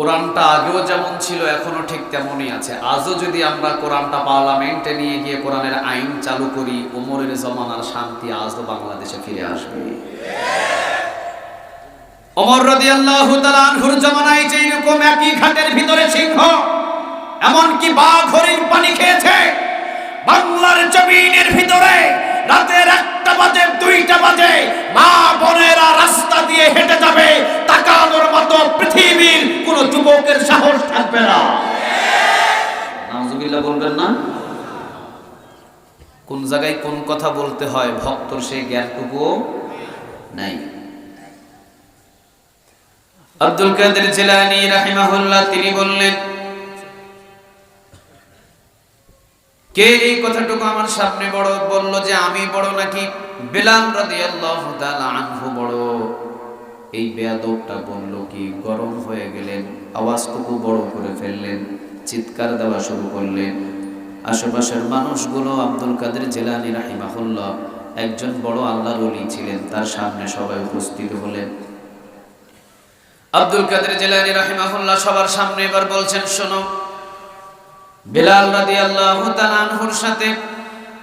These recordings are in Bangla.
কোরআনটা আগেও যেমন ছিল এখনও ঠিক তেমনই আছে। আজও যদি আমরা কোরআনটা পার্লামেন্টে নিয়ে গিয়ে কোরআনের আইন চালু করি, ওমরের জমানার শান্তি আজও বাংলাদেশে ফিরে আসবে। রকম একই ভিতরে এমনকি পানি খেয়েছে, বাংলার জমিনের ভিতরে রাতের একটা বাজে, দুইটা বাজে, মা বোনেরা রাস্তা দিয়ে হেঁটে যাবে, তাকানোর মতো পৃথিবীর কোন যুবকের সাহস থাকবে না। বলবেন না? কোন জায়গায় কোন কথা বলতে হয়, ভক্তর সেই জ্ঞানটুকুও নাই। আব্দুল কাদের জিলানী রাহিমাহুল্লাহ, তিনি বললেন কে এই কথাটুকু আমার সামনে বড় বলল যে আমি বড় নাকি? তাআলা আনহু বড়। এই বেয়াদবটা বলল কি, গরম হয়ে গেলেন, আওয়াজটুকু বড় করে ফেললেন, চিৎকার দেওয়া শুরু করলেন। আশেপাশের মানুষগুলো আব্দুল কাদের জেলানি রাহিমাহুল্লাহ, একজন বড় আল্লাহর ওলি ছিলেন, তার সামনে সবাই উপস্থিত হলেন। আব্দুল কাদের জেলানি রাহিমাহুল্লাহ সবার সামনে এবার বলছেন, শোনো বেলাল রাদিয়াল্লাহু তাআলা আনহুর সাথে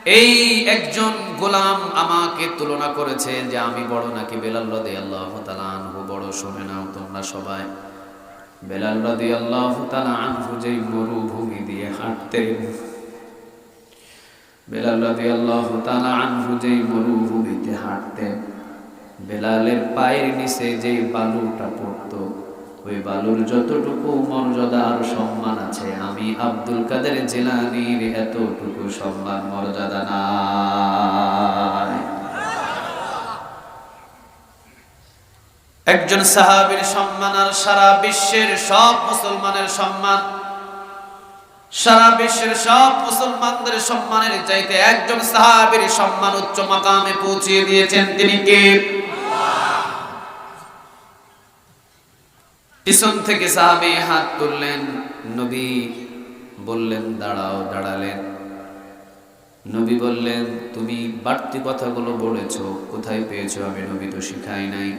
এই একজন গোলাম আমাকে তুলনা করেছে যে আমি বড় নাকি বেলাল রাদিয়াল্লাহু তাআলা আনহু বড়, শোনে নাও তোমরা সবাই। বেলাল রাদিয়াল্লাহু তাআলা আনহু যেই মরুভূমি দিয়ে হাঁটতেন, বেলাল রাদিয়াল্লাহু তাআলা আনহু যেই মরুভূমিতে হাঁটতেন, বেলালের পায়ের নিচে যেই বালুটা পড়তো ওই বালুর যতটুকু মর্যাদা আর সম্মান আছে, আমি আব্দুল কাদের জেলানির এতটুকু সম্মান, মর্যাদা নাই। একজন সাহাবীর সম্মান আর সারা বিশ্বের সব মুসলমানের সম্মান, সারা বিশ্বের সব মুসলমানদের সম্মানের চাইতে একজন সাহাবীর সম্মান উচ্চ মাকামে পৌঁছিয়ে দিয়েছেন তিনি কে? পিছন থেকে সাহাবি হাত তুললেন, নবী বললেন, দাঁড়াও, দাঁড়ালেন। নবী বললেন, তুমি বাড়তি কথাগুলো বলেছ, কোথায় পেয়েছ আমি নবী তো শিখাই নাই।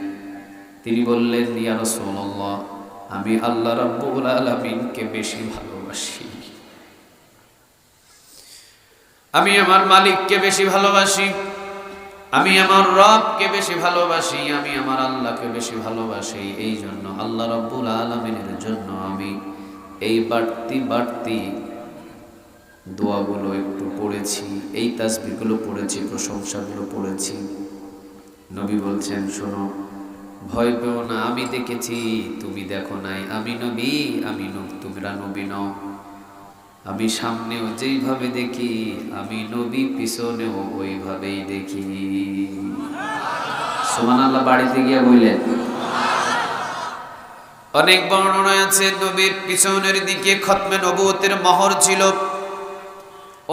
তিনি বললেন, ইয়া রাসূলুল্লাহ, আমি আল্লাহ রাব্বুল আলামিনকে বেশি ভালোবাসি। আমি আমার মালিককে বেশি ভালোবাসি। আমি আমার রবকে বেশি ভালোবাসি, আমি আমার আল্লাহকে বেশি ভালোবাসি, এই জন্য আল্লাহ রব্বুল আলমিনের জন্য আমি এই বাড়তি বাড়তি দোয়াগুলো একটু পড়েছি, এই তাসবিগুলো পড়েছি, প্রশংসাগুলো পড়েছি। নবী বলছেন, শোনো, ভয় পেও না, আমি দেখেছি, তুমি দেখো নাই, আমি নবী, আমি নব, তোমরা নবী নও। আমি সামনেও যেইভাবে দেখি, আমি নবী পিছনেও ওইভাবেই দেখি। সোমান আল্লাহ বাড়িতে গিয়ে বললেন, অনেক বর্ণনা আছে, নবীর পিছনের দিকে খতমে নবুতের মহর ছিল।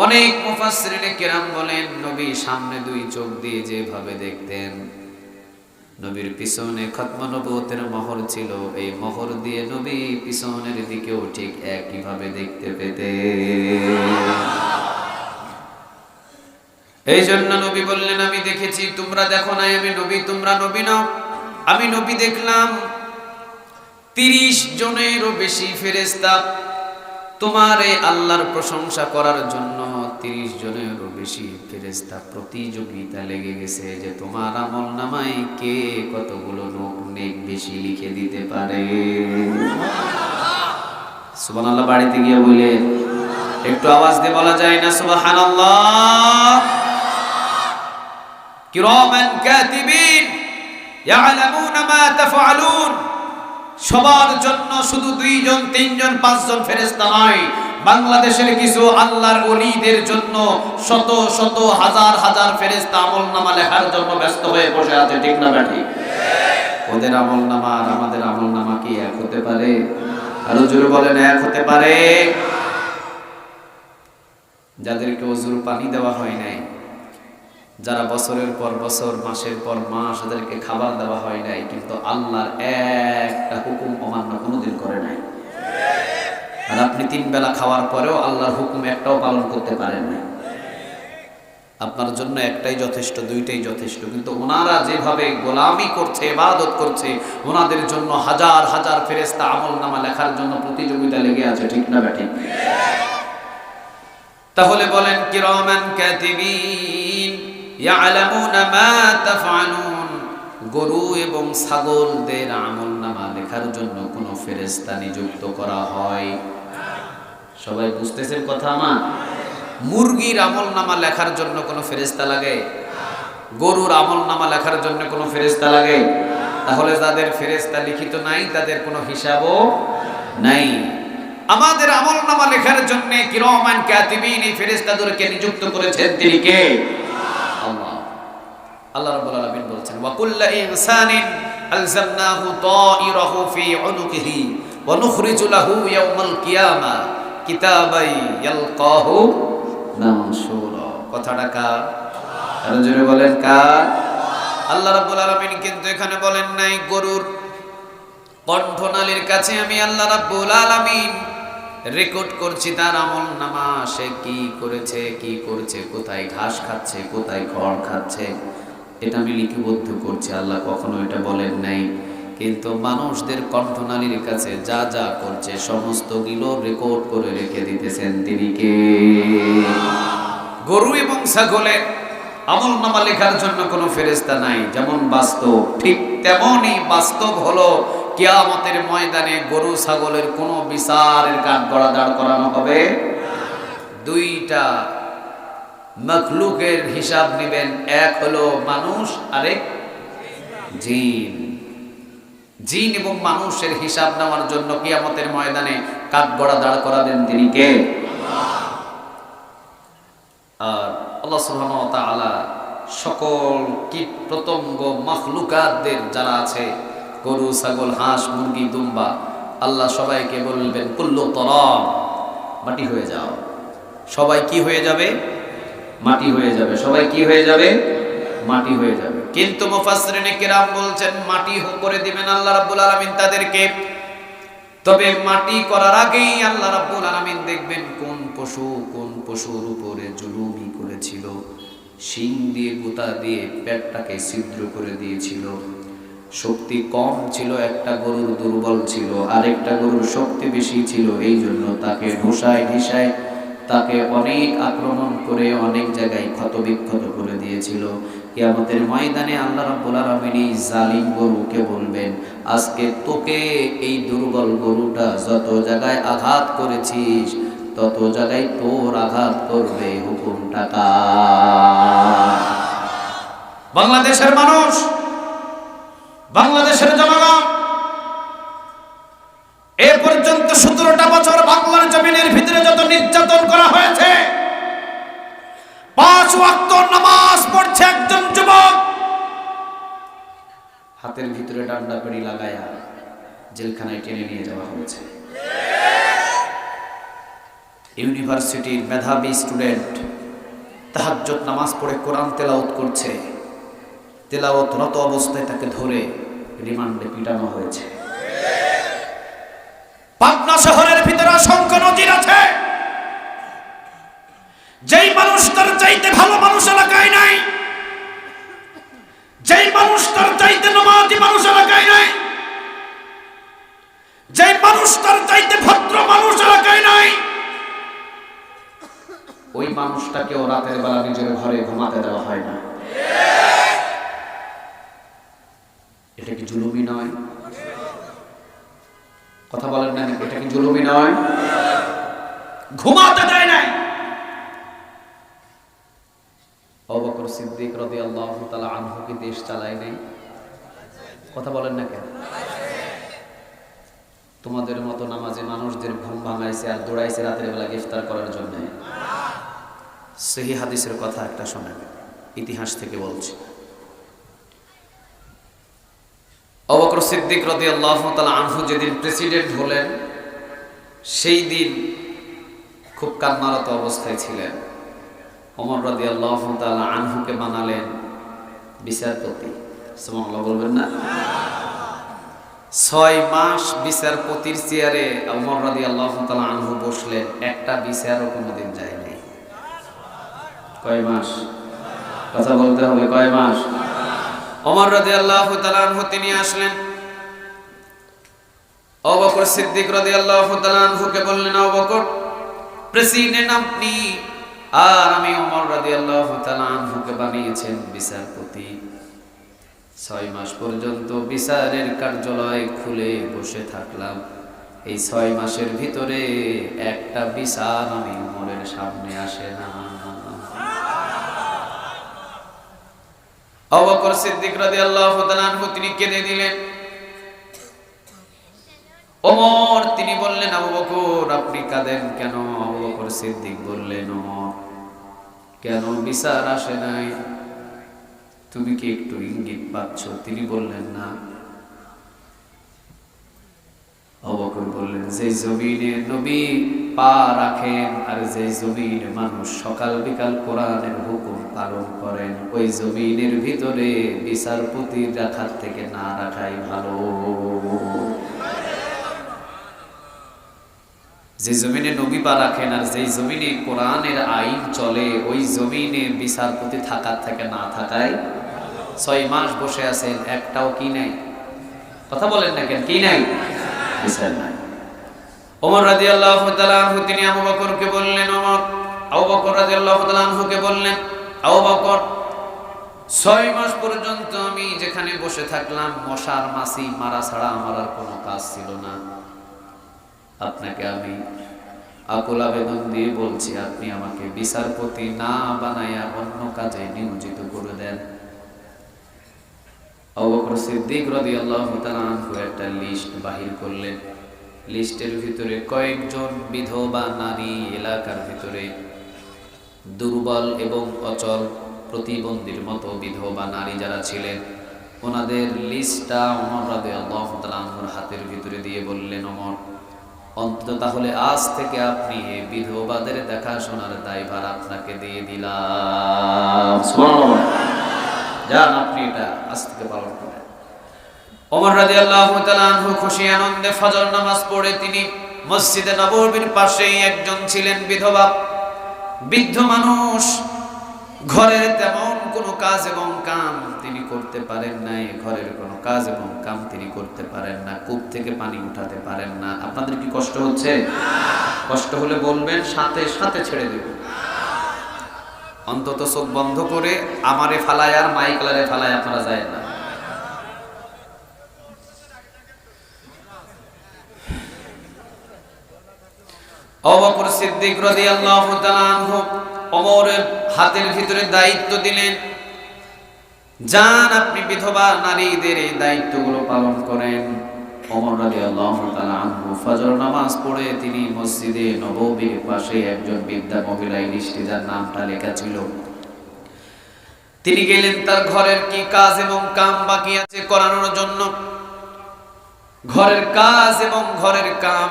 অনেক মুফাসসিরিনে কেরাম বলেন, নবী সামনে দুই চোখ দিয়ে যেভাবে দেখতেন। নবীর পিছনে খতমা নবুতের মহর ছিল। এই মহর দিয়ে নবী পিছনের দিকেও ঠিক একইভাবে দেখতে পেতে এই জন্য নবী বললেন, আমি দেখেছি, তোমরা দেখো নাই, আমি নবী, তোমরা নবী নাও। আমি নবী দেখলাম, তিরিশ জনেরও বেশি ফেরেস্তা তোমার এই আল্লাহর প্রশংসা করার জন্য তিরিশ জনেরও বেশি ফেরেস্তা প্রতিযোগিতা লেগে গেছে যে তোমার আমল নামায় কে কতগুলো নোক নেক বেশি লিখে দিতে পারে? সুবান আল্লাহ বাড়িতে গিয়ে বলে, একটু আওয়াজ দিয়ে বলা যায় না? সুবাহান কিরামান কাতিবিন ইয়ালামুনা মা তাফআলুন। সবার জন্য শুধু দুইজন, তিনজন, পাঁচজন ফেরেস্তা নয় বাংলাদেশের কিছু আল্লাহর ওলিদের জন্য শত শত, হাজার হাজার ফেরেস্তা আমল নামা লেখার জন্য ব্যস্ত হয়ে বসে আছে, ঠিক না ব্যাঠি ওদের আমল নামা আর আমাদের আমল নামা কি এক হতে পারে? আর জোরে বলেন এক হতে পারে। যাদেরকে অজুর পানি দেওয়া হয় নাই, যারা বছরের পর বছর, মাসের পর মাস তাদেরকে খাবার দেওয়া হয় নাই, কিন্তু আল্লাহর একটা হুকুম অমান্য কোনোদিন করে নাই আর আপনি তিন বেলা খাওয়ার পরেও আল্লাহর হুকুম একটাও পালন করতে পারেন নাই আপনার জন্য একটাই যথেষ্ট, দুইটাই যথেষ্ট। কিন্তু ওনারা যেভাবে গোলামি করছে, ইবাদত করছে, ওনাদের জন্য হাজার হাজার ফেরেস্তা আমল নামা লেখার জন্য প্রতিযোগিতা লেগে আছে, ঠিক না ব্যাঠিক তাহলে বলেন, কিরামান কাতিবিন ইয়ালামুনা মা তাফআলুন। গরু এবং ছাগলদের আমল নামা লেখার জন্য কোনো ফেরেশতা নিযুক্ত করা হয় সবাই বুঝতেছেন কথা আমার? মুরগির আমল নামা লেখার জন্য কোনো ফেরেশতা লাগে? গরুর আমল নামা লেখার জন্য কোনো ফেরেশতা লাগে? তাহলে যাদের ফেরেশতা লিখিত নাই, তাদের কোনো হিসাবও নাই। আমাদের আমল নামা লেখার জন্য কিরমান কাতিবিন এই ফেরেশতাদেরকে নিযুক্ত করেছেন তিনি কে? আল্লাহ। আল্লাহ রাব্বুল আলামিন বলছেন, ওয়া কুল্লু ইনসানিন আলজামনাহু তাইরাহু ফি উনুকিহি ওয়া নুখরিজু লাহু ইয়াওমাল কিয়ামা। কিতাবাই ইয়ালকাহু মানশুরা কথাটা কার? আরও জোরে বলেন কার? আল্লাহ রাব্বুল আলামিন কিন্তু এখানে বলেন নাই, গরুর কণ্ঠনালীর কাছে আমি আল্লাহ রাব্বুল আলামিন রেকর্ড করছি তার আমল নামা। সে কি করেছে, কি করছে, কোথায় ঘাস খাচ্ছে, কোথায় খড় খাচ্ছে, এটা আমি লিপিবদ্ধ করছি। আল্লাহ কখনো এটা বলেন নাই। কিন্তু মানুষদের কণ্ঠনালীর কাছে যা যা করছে সমস্ত গিলো রেকর্ড করে রেখে দিতেছেন তিনি কে? গরু এবং ছাগলের আমল নামা লেখার জন্য কোনো ফেরেস্তা নাই, যেমন বাস্তব। ঠিক তেমনই বাস্তব হলো কেয়ামতের ময়দানে গরু ছাগলের কোনো বিচারের কাঠ গড়া দাঁড় করানো হবে দুইটা মখলুকের হিসাব নেবেন, এক হলো মানুষ, আরেক জিন। জিন এবং মানুষের হিসাব নেওয়ার জন্য কিয়ামতের ময়দানে কাঠ গড়া দাঁড় করাবেন তিনি কে? আর আল্লাহ সকল কীট পতঙ্গ মাখলুকাতদের যারা আছে, গরু, ছাগল, হাঁস, মুরগি, দুম্বা, আল্লাহ সবাইকে বলবেন, কুল্লু তরাম মাটি হয়ে যাও। সবাই কি হয়ে যাবে? মাটি হয়ে যাবে। সবাই কি হয়ে যাবে? মাটি হয়ে যাবে। কিন্তু মুফাসসিরিনে কিরাম বলছেন, মাটি করে দিবেন আল্লাহ রাব্বুল আলামিন তাদেরকে। তবে মাটি করার আগেই আল্লাহ রাব্বুল আলামিন দেখবেন কোন পশু, কোন পশুর উপরে জুলুমি করেছিল। শিং দিয়ে গোতা দিয়ে পেটটাকে ছিদ্র করে দিয়েছিল। শক্তি কম ছিল, একটা গরুর দুর্বল ছিল, আরেকটা গরুর শক্তি বেশি ছিল এই জন্য তাকে ঢোসায় ঢিসায় তাকে অনেক আক্রমণ করে অনেক জায়গায় ক্ষতবিক্ষত করে দিয়েছিল। কিয়ামতের ময়দানে আল্লাহ রাব্বুল আলামিন এই জালিম গরুকে বলবেন, আজকে তোকে এই দুর্বল গরুটা যত জায়গায় আঘাত করেছিস, তত জায়গায় তোর আঘাত করবে হুকুম টাকা বাংলাদেশের মানুষ, বাংলাদেশের জনগণ ওয়াক্ত নামাজ হাতের ভিতরে ডান্ডা লাগায়া জেলখানায় টেনে নিয়ে যাওয়া হয়েছে। ইউনিভার্সিটির মেধাবী স্টুডেন্ট তাহাজ্জত নামাজ পড়ে কোরআন তেলাওত করছে। অবস্থায় তাকে ধরে রিমান্ডে পিটানো হয়েছে। পাটনা শহরের ভিতরে অসংখ্য আছে। যেই মানুষ তার চাইতে ভালো মানুষ এলাকায় নাই, যেই মানুষ তার চাইতে নমাজি মানুষ এলাকায় নাই, যেই মানুষটার চাইতে ভদ্র মানুষ এলাকায় নাই, ওই মানুষটাকেও রাতের বেলা নিজের ঘরে ঘুমাতে দেওয়া হয় না। এটা কি জুলুমি নয়? কথা বলেন না, এটা কি জুলুমি নয়? ঘুমাতে দেয় নাই। অবকর সিদ্দিক রদি আল্লাহ তালা আনহু কি দেশ চালায় নাই? কথা বলেন না কেন? তোমাদের মতো নামাজে মানুষদের ঘুম ভাঙাইছে আর দৌড়াইছে রাতের বেলা গ্রেফতার করার জন্য। সেই হাদিসের কথা একটা শোনেন, ইতিহাস থেকে বলছি। অবকর সিদ্দিক রদি আল্লাহ তালা আনহু যেদিন প্রেসিডেন্ট হলেন, সেই দিন খুব কান্নারত অবস্থায় ছিলেন। অমর রদি আল্লাহ আনহুকে বানালেন বিচারপতি। সুবহানাল্লাহ বলবেন না? ছয় মাস বিচারপতির চেয়ারে অমর রদি আল্লাহ আনহু বসলেন। একটা বিচারও কোনোদিন যায়নি। কয় মাস? কথা বলতে হবে, কয় মাস? ওমর রাদিয়াল্লাহু তাআলা আনহু, তিনি আসলেন। আবু বকর সিদ্দিক রাদিয়াল্লাহু তাআলা আনহুকে বললেন, আবু বকর প্রেসিডেন্ট আপনি আর আমি ওমর রাদিয়াল্লাহু তাআলা আনহুকে বানিয়েছেন বিচারপতি ছয় মাস পর্যন্ত বিচারের কার্যালয় খুলে বসে থাকলাম। এই ছয় মাসের ভিতরে একটা বিচার আমি উমরের সামনে আসে না। অবকর সিদ্দিক রাদিয়াল্লাহু তাআলা আনহু তিনি কেঁদে দিলেন। ওমর, তিনি বললেন, আবু আপনি কাঁদেন কেন? আবু সিদ্দিক বললেন, ওমর কেন বিচার আসে নাই? তুমি কি একটু ইঙ্গিত পাচ্ছ? তিনি বললেন, না। অবকর বললেন, যে জমিনে নবী পা রাখেন আর যে জমিনে মানুষ সকাল বিকাল কোরআনের হুকুম পালন করেন, ওই জমিনের ভিতরে বিচারপতি রাখার থেকে না রাখাই ভালো। যে জমিনে নবী পা রাখেন আর যেই জমিনে কোরআনের আইন চলে ওই জমিনে বিচারপতি থাকার থেকে না থাকাই ছয় মাস বসে আছেন একটাও কি নাই? কথা বলেন না কেন কি নাই? বিচার নাই। ওমর তাআলা আনহু তিনি আবু বকরকে বললেন ওমর আবু বকর তাআলা আনহুকে বললেন আবু বকর ছয় মাস পর্যন্ত আমি যেখানে বসে থাকলাম মশার মাছি মারা ছাড়া আমার আর কোনো কাজ ছিল না। আপনাকে আমি আকুল আবেদন দিয়ে বলছি, আপনি আমাকে বিচারপতি না বানাইয়া অন্য কাজে নিয়োজিত করে দেন। একটা লিস্ট বাহির করলেন। লিস্টের ভিতরে কয়েকজন বিধবা নারী এলাকার ভিতরে দুর্বল এবং অচল প্রতিবন্ধীর মতো বিধবা নারী যারা ছিলেন, ওনাদের লিস্টটা অমর রাদিয়াল্লাহু তাআলা আনহুর হাতের ভিতরে দিয়ে বললেন অমর অন্তত তাহলে আজ থেকে আপনি বিধবাদের দেখাশোনার দায়ভার আপনাকে দিয়ে দিলাম। যান আপনি এটা আজ থেকে পালন করেন। ওমর তাআলা আনহু খুশি আনন্দে ফজর নামাজ পড়ে তিনি মসজিদে নববীর পাশেই একজন ছিলেন বিধবা। বৃদ্ধ মানুষ ঘরের তেমন কোনো কাজ এবং কাম করতে পারেন নাই, ঘরের কোনো কাজ এবং কাম তিনি করতে পারেন না, কূপ থেকে পানি উঠাতে পারেন না। আপনাদের কি কষ্ট হচ্ছে? কষ্ট হলে বলবেন, সাথে সাথে ছেড়ে দেব। অন্তত চোখ বন্ধ করে আমারে ফালায় আর মাইকলারে ফালায় আপনারা যায় না। অবকর সিদ্দিক রাদিয়াল্লাহু তাআলা আনহু হাতের ভিতরে দায়িত্ব দিলেন। যান আপনি বিধবা নারীদের এই দায়িত্বগুলো পালন করেন। ওমর রাদিয়াল্লাহু তাআলা আনহু ফজর নামাজ পড়ে তিনি মসজিদে নববীর পাশে একজন বৃদ্ধা মহিলা এই লিস্টে যার নামটা লেখা ছিল। তিনি গেলেন তার ঘরের কি কাজ এবং কাম বাকি আছে করানোর জন্য? ঘরের কাজ এবং ঘরের কাম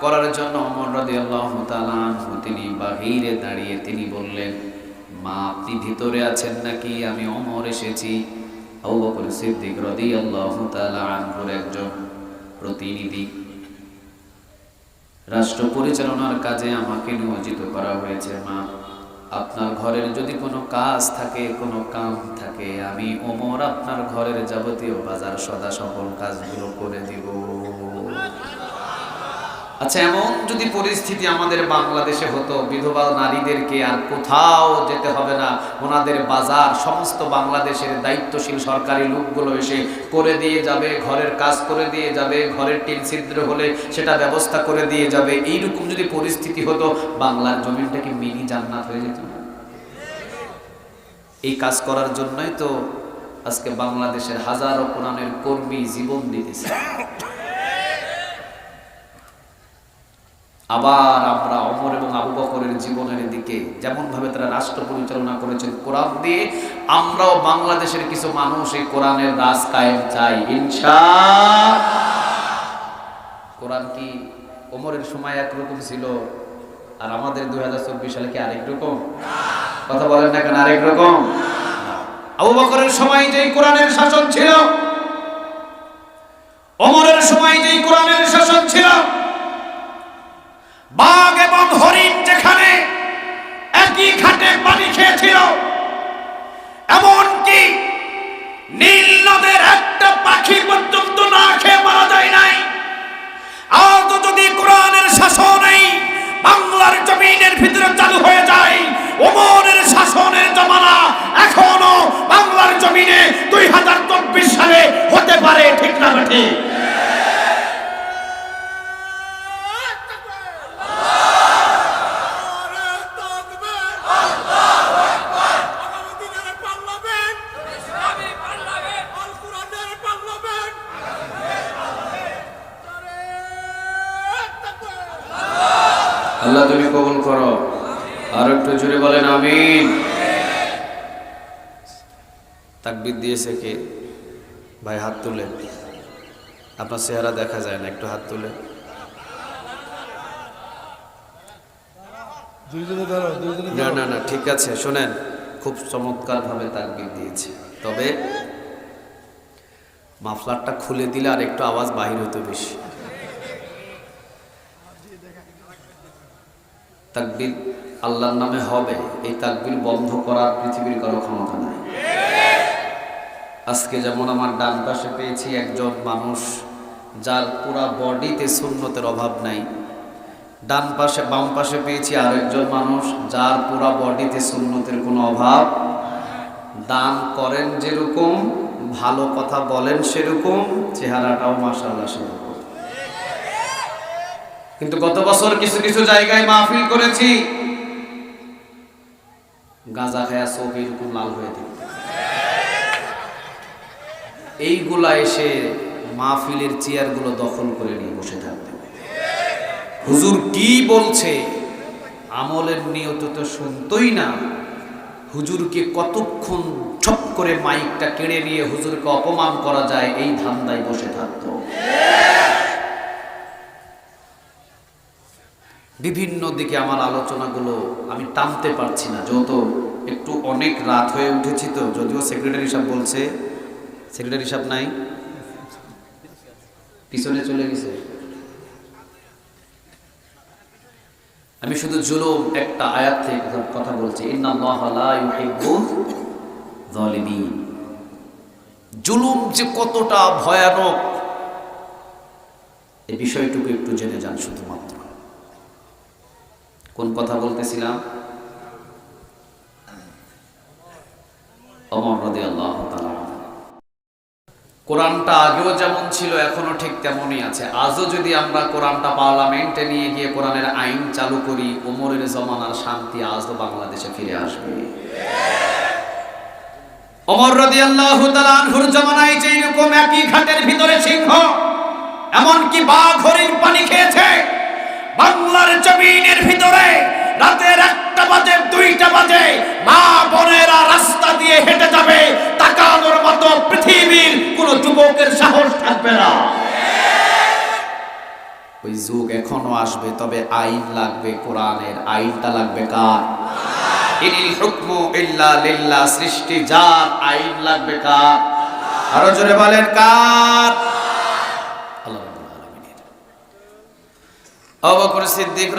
করার জন্য রাদিয়াল্লাহু তাআলা আনহু তিনি বাহিরে দাঁড়িয়ে তিনি বললেন মা, আপনি ভিতরে আছেন নাকি? আমি ওমর এসেছি। সিদ্দিক আনহুর একজন প্রতিনিধি। রাষ্ট্র পরিচালনার কাজে আমাকে নিয়োজিত করা হয়েছে, মা। আপনার ঘরের যদি কোনো কাজ থাকে, কোনো কাম থাকে, আমি ওমর আপনার ঘরের যাবতীয় বাজার সদা সকল কাজগুলো করে দিব। আচ্ছা এমন যদি পরিস্থিতি আমাদের বাংলাদেশে হতো, বিধবা নারীদেরকে আর কোথাও যেতে হবে না, ওনাদের বাজার, সমস্ত বাংলাদেশের দায়িত্বশীল সরকারি লোকগুলো এসে করে দিয়ে যাবে, ঘরের কাজ করে দিয়ে যাবে, ঘরের টিন ছিদ্র হলে সেটা ব্যবস্থা করে দিয়ে যাবে, এইরকম যদি পরিস্থিতি হতো, বাংলার জমিনটা কি মিনি জান্নাত হয়ে যেত? এই কাজ করার জন্যই তো আজকে বাংলাদেশের হাজারো কোরআনের কর্মী জীবন দিতেছে। আবার আমরা অমর এবং আবু বকরের জীবনের দিকে যেমন ভাবে তারা রাষ্ট্র পরিচালনা করেছেন কোরআন দিয়ে, আমরাও বাংলাদেশের কিছু মানুষ এই কোরআনের রাজ কায়েম চাই, ইনশা কোরআন কি ওমরের সময় একরকম ছিল আর আমাদের দুই হাজার চব্বিশ সালে কি আরেক রকম? কথা বলেন না কেন আরেক রকম? আবু বকরের সময় যেই কোরআনের শাসন ছিল অমরের সময় যেই কোরআনের শাসন ছিল বাঘ এবং হরিণ যেখানে একই ঘাটে পানি খেয়েছিল, এমনকি নীল নদের একটা পাখি পর্যন্ত না খেয়ে মারা যায় নাই। আজ যদি কোরআনের শাসনেই বাংলার জমিনের ভিতরে চালু হয়ে যায়, ওমরের শাসনের জমানা এখনও বাংলার জমিনে দুই হাজার চব্বিশ সালে হতে পারে, ঠিক না, ঠিক? তাকবির দিয়েছে কে? ভাই, হাত তুলে। আপনার চেহারা দেখা যায় না, একটু হাত তুলে। না না না, ঠিক আছে, শোনেন, খুব চমৎকার ভাবে তাকবির দিয়েছে। তবে মাফলারটা খুলে দিলে আর একটু আওয়াজ বাহির হতো বেশি। তাকবির আল্লাহর নামে হবে, এই তাকবির বন্ধ করার পৃথিবীর কারও ক্ষমতা নাই। আজকে যেমন আমার ডান পাশে পেয়েছি একজন মানুষ যার পুরা বডিতে সুন্নতের অভাব নাই। ডান পাশে, বাম পাশে পেয়েছি আরেকজন মানুষ যার পুরা বডিতে সুন্নতের কোনো অভাব দান করেন যেরকম, ভালো কথা বলেন সেরকম, চেহারাটাও মাসাল্লাহ সেরকম। কিন্তু গত বছর কিছু কিছু জায়গায় মাহফিল করেছি, গাঁজা খায়া চোখ এরকম লাল হয়ে দিল। এইগুলা এসে মাহফিলের চেয়ারগুলো দখল করে নিয়ে বসে থাকবে। হুজুর কি বলছে? আমলের নিয়ত তো শুনতই না। হুজুরকে কতক্ষণ ছপ করে মাইকটা কেড়ে নিয়ে হুজুরকে অপমান করা যায়, এই ধান্দায় বসে থাকতো। বিভিন্ন দিকে আমার আলোচনাগুলো আমি টানতে পারছি না, যত একটু অনেক রাত হয়ে উঠেছি তো, যদিও সেক্রেটারি সাহেব বলছে সেক্রেটারি সাহেব নাই। পিছনে চলে গেছে। আমি শুধু জুলুম একটা আয়াত থেকে কথা- বলছি। জুলুম যে কতটা ভয়ানক এই বিষয়টুকু একটু জেনে যান শুধুমাত্র। কোন কথা বলতেছিলাম? অমর আল্লাহ কোরআনটা আগেও যেমন ছিল, এখনও ঠিক তেমনই আছে। আজও যদি আমরা কোরআনটা পার্লামেন্টে নিয়ে গিয়ে কোরআনের আইন চালু করি, ওমরের জমানার শান্তি আজও বাংলাদেশে ফিরে আসবে। ওমর রদি আল্লাহ জমানায় যে এরকম একই ঘাটের ভিতরে সিংহ, এমনকি বাঘ পানি খেয়েছে, বাংলার জমিনের ভিতরে রাতের একটা বাজে, দুইটা বাজে, মা বোনেরা রাস্তা দিয়ে হেঁটে যাবে যুগ এখনও আসবে, তবে আইন লাগবে, কোরআনের আইনটা লাগবে কার? ইনিল হুকমু ইল্লা লিল্লাহ সৃষ্টি যার আইন লাগবে কার? আরও জোরে বলেন কার? আল্লাহ রাব্বুল আলামিনের। আবু বকর সিদ্দিক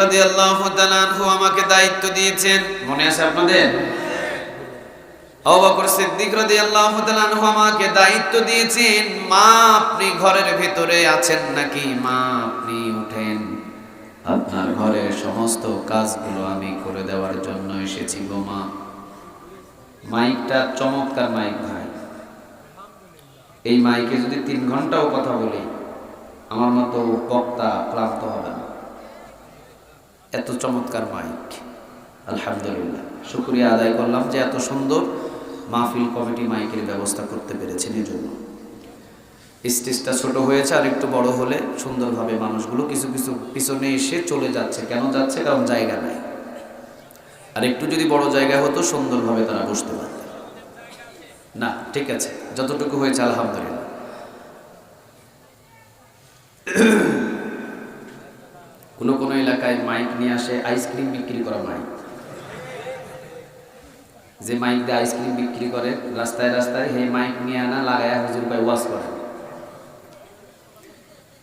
আমাকে দায়িত্ব দিয়েছেন। মনে আছে আপনাদের? আবু বকর সিদ্দিক রাদিয়াল্লাহু তাআলা আনহু আমাকে দায়িত্ব দিয়েছেন, মা আপনি ঘরের ভিতরে আছেন নাকি মা আপনি আপনার ঘরের সমস্ত কাজগুলো আমি করে দেওয়ার জন্য এসেছি গো মা। মাইকটা চমৎকার মাইক ভাই। এই মাইকে যদি তিন ঘন্টাও কথা বলি, আমার মতো বক্তা ক্লান্ত হবে না। এত চমৎকার মাইক। আলহামদুলিল্লাহ। শুক্রিয়া আদায় করলাম যে এত সুন্দর মাহফিল কমিটি মাইকের ব্যবস্থা করতে পেরেছেন এই জন্য স্টেজটা ছোট হয়েছে, আর একটু বড় হলে সুন্দরভাবে মানুষগুলো কিছু কিছু পিছনে এসে চলে যাচ্ছে। কেন যাচ্ছে? কারণ জায়গা নাই। আর একটু যদি বড় জায়গা হতো, সুন্দরভাবে তারা বসতে পারত। না, ঠিক আছে। যতটুকু হয়েছে, আলহামদুলিল্লাহ। কোনো কোনো এলাকায় মাইক নিয়ে আসে, আইসক্রিম বিক্রি করা মাইক। যে মাইক দিয়ে আইসক্রিম বিক্রি করে, রাস্তায় রাস্তায় সেই মাইক নিয়ে আনা, লাগায় হুজুর ভাই ওয়াশ করে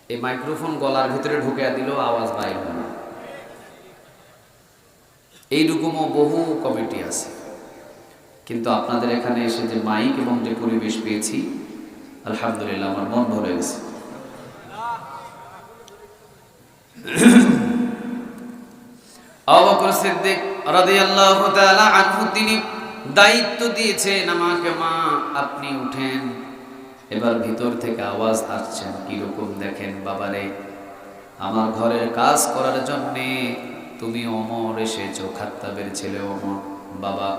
এই মাইক্রোফোন গলার ভিতরে ঢুকে দিলেও আওয়াজ বাইর না। এইরকমও বহু কমিটি আছে। কিন্তু আপনাদের এখানে এসে যে মাইক এবং যে পরিবেশ পেয়েছি, আলহামদুলিল্লাহ আমার মন ভরে গেছে। তিনি দায়িত্ব দিয়েছেন আমাকে, মা, আপনি উঠেন। এবার ভিতর থেকে আওয়াজ আসছেন কীরকম দেখেন বাবারে, আমার ঘরের কাজ করার জন্যে তুমি অমর এসেছ, খাত্তাবের ছেলে অমর। বাবা,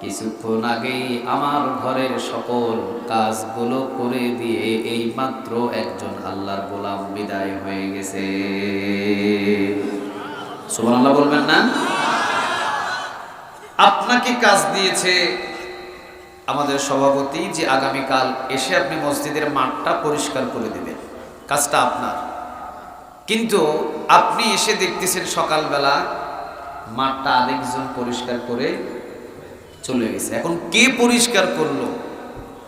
কিছুক্ষণ আগেই আমার ঘরের সকল কাজগুলো করে দিয়ে এই মাত্র একজন আল্লাহর গোলাম বিদায় হয়ে গেছে। সুবহানাল্লাহ বলবেন না? আপনাকে কাজ দিয়েছে আমাদের সভাপতি যে আগামীকাল এসে আপনি মসজিদের মাঠটা পরিষ্কার করে দেবেন। কাজটা আপনার। কিন্তু আপনি এসে দেখতেছেন সকালবেলা মাঠটা আরেকজন পরিষ্কার করে চলে গেছে। এখন কে পরিষ্কার করল?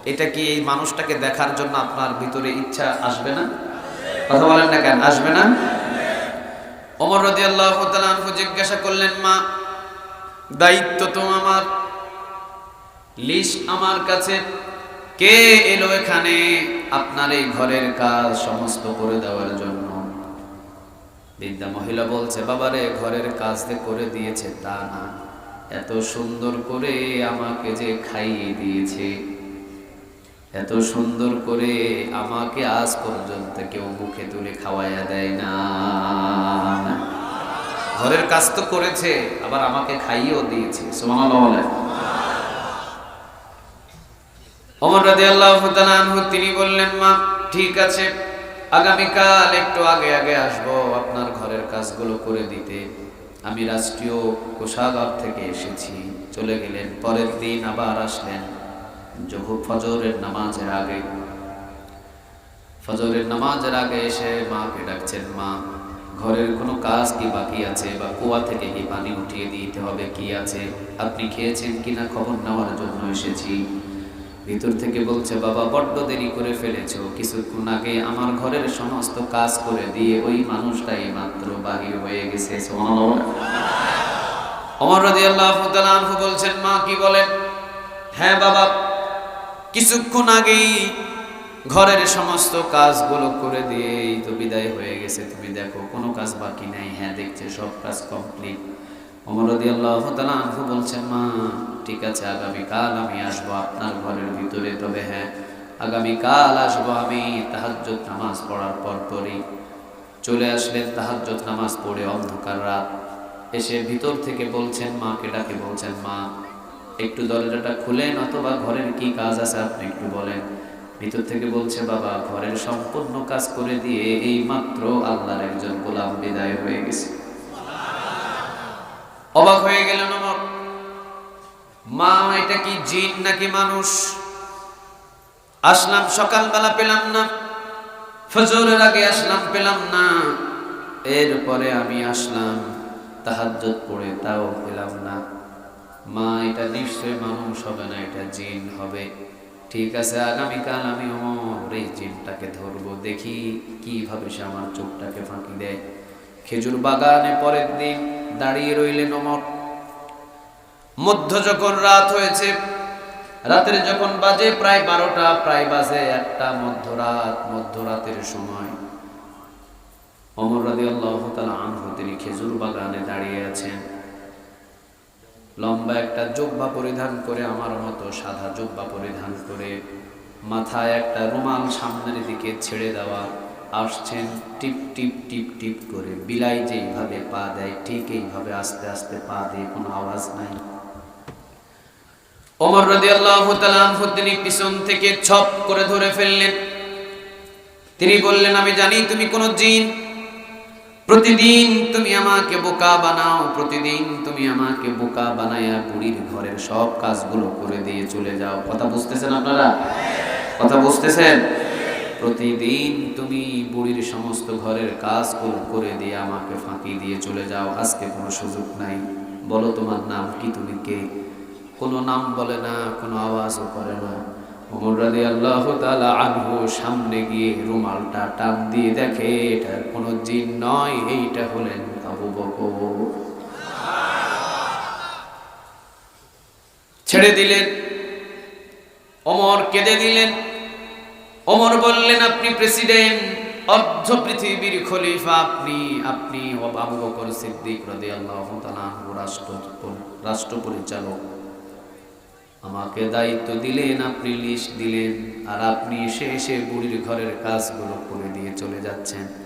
এটা কি এই মানুষটাকে দেখার জন্য আপনার ভিতরে ইচ্ছা আসবে না? কথা বলেন না কেন, আসবে না? রাদিয়াল্লাহু তাআলা আনহু জিজ্ঞাসা করলেন, মা, দায়িত্ব তো আমার। লিস্ট আমার কাছে। কে এলো এখানে? আপনার এই ঘরের কাজ সমস্ত করে দেওয়ার জন্য। বৃদ্ধা মহিলা বলছে, বাবারে, ঘরের কাজ করে দিয়েছে তা না। এত সুন্দর করে আমাকে যে খাইয়ে দিয়েছে। এত সুন্দর করে আমাকে আজ পর্যন্ত কেউ মুখে তুলে খাওয়াইয়া দেয় না। ঘরের কাজ তো করেছে, আবার আমাকে খাইয়েও দিয়েছে। সুবহানাল্লাহ ওমর তাআলা আনহু, তিনি বললেন, মা, ঠিক আছে, আগামীকাল একটু আগে আগে আসব, আপনার ঘরের কাজগুলো করে দিতে। আমি রাষ্ট্রীয় কোষাগার থেকে এসেছি, চলে গেলেন, পরের দিন আবার আসলেন জহু ফজরের নামাজের আগে। ফজরের নামাজের আগে এসে মাকে ডাকছেন, মা, ঘরের কোনো কাজ কি বাকি আছে বা কুয়া থেকে কি পানি উঠিয়ে দিতে হবে, কি আছে? আপনি খেয়েছেন কিনা? খবর নেওয়ার জন্য এসেছি। ভিতর থেকে বলছে, বাবা, বড্ড দেরি করে ফেলেছো। কিছুক্ষণ আগে আমার ঘরের সমস্ত কাজ করে দিয়ে ওই মানুষটাই মাত্র বাহির হয়ে গেছে। অমর তাআলা আনহু বলছেন, মা, কি বলেন? হ্যাঁ বাবা, কিছুক্ষণ আগেই ঘরের সমস্ত কাজগুলো করে দিয়েই তো বিদায় হয়ে গেছে। তুমি দেখো, কোনো কাজ বাকি নাই। হ্যাঁ দেখছে, সব কাজ কমপ্লিট আনহু বলছেন, মা, ঠিক আছে, আগামীকাল আমি আপনার ঘরের ভিতরে। তবে হ্যাঁ আগামীকাল আমি নামাজ পড়ার পর পরই। চলে আসলেন তাহাজ্জুদ নামাজ পড়ে অন্ধকার রাত। এসে ভিতর থেকে বলছেন মাকে ডাকে বলছেন, মা, একটু দরজাটা খুলেন অথবা ঘরের কি কাজ আছে আপনি একটু বলেন। ভিতর থেকে বলছে, বাবা, ঘরের সম্পূর্ণ কাজ করে দিয়ে এই মাত্র আল্লাহর একজন গোলাম বিদায় হয়ে গেছে। অবাক হয়ে গেলেন আমার মা, এটা কি জিন নাকি মানুষ? আসলাম, সকালবেলা পেলাম না। ফজরের আগে আসলাম, পেলাম না। এরপরে আমি আসলাম, তাহাজ্জুদ পড়ে তাও পেলাম না। মা, এটা নিশ্চয় মানুষ হবে না, এটা জিন হবে। ঠিক আছে, আগামীকাল আমি ওমর এই জিনটাকে ধরবো, দেখি কীভাবে সে আমার চোখটাকে ফাঁকি দেয়। খেজুর বাগানে পরের দিন দাঁড়িয়ে রইলেন ওমর। মধ্য যখন রাত হয়েছে, রাতের যখন বাজে, প্রায় বারোটা, প্রায় বাজে একটা মধ্যরাত, মধ্যরাতের সময়। অমর রাদি আল্লাহ আনহু, তিনি খেজুর বাগানে দাঁড়িয়ে আছেন। লম্বা একটা জুব্বা পরিধান করে, আমার মতো সাদা জোব্বা পরিধান করে, মাথায় একটা রুমাল সামনের দিকে ছেড়ে দেওয়া আসছেন, টিপ টিপ টিপ টিপ করে। বিলাই যেইভাবে পা দেয়, ঠিক এইভাবে আস্তে আস্তে পা দিয়ে কোনো আওয়াজ নাই। রাদিয়াল্লাহু তাআলা আনহু তিনি পিছন থেকে ছপ করে ধরে ফেললেন। তিনি বললেন, আমি জানি তুমি কোন জিন। প্রতিদিন তুমি আমাকে বোকা বানাও, প্রতিদিন তুমি আমাকে বোকা বানায়া বুড়ির ঘরের সব কাজগুলো করে দিয়ে চলে যাও। কথা বুঝতেছেন আপনারা? কথা বুঝতেছেন? প্রতিদিন তুমি বুড়ির সমস্ত ঘরের কাজগুলো করে দিয়ে আমাকে ফাঁকি দিয়ে চলে যাও। আজকে কোনো সুযোগ নাই। বলো তোমার নাম কি তুমি কে? কোনো নাম বলে না, কোনো আওয়াজও করে না। ওমর রাদি আল্লাহ তাআলা আনহু সামনে গিয়ে রুমালটা টান দিয়ে দেখে, এটা কোনো জিন নয়, এইটা হলেন আবু বকর। ছেড়ে দিলেন। অমর কেঁদে দিলেন। অমর বললেন, আপনি প্রেসিডেন্ট, অর্ধ পৃথিবীর খলিফা আপনি আপনি আবু বকর সিদ্দিক রাদিয়াল্লাহু তাআলা রাষ্ট্র রাষ্ট্র পরিচালক আমাকে দায়িত্ব দিলেন, আপনি লিস্ট দিলেন, আর আপনি এসে এসে বুড়ির ঘরের কাজগুলো করে দিয়ে চলে যাচ্ছেন।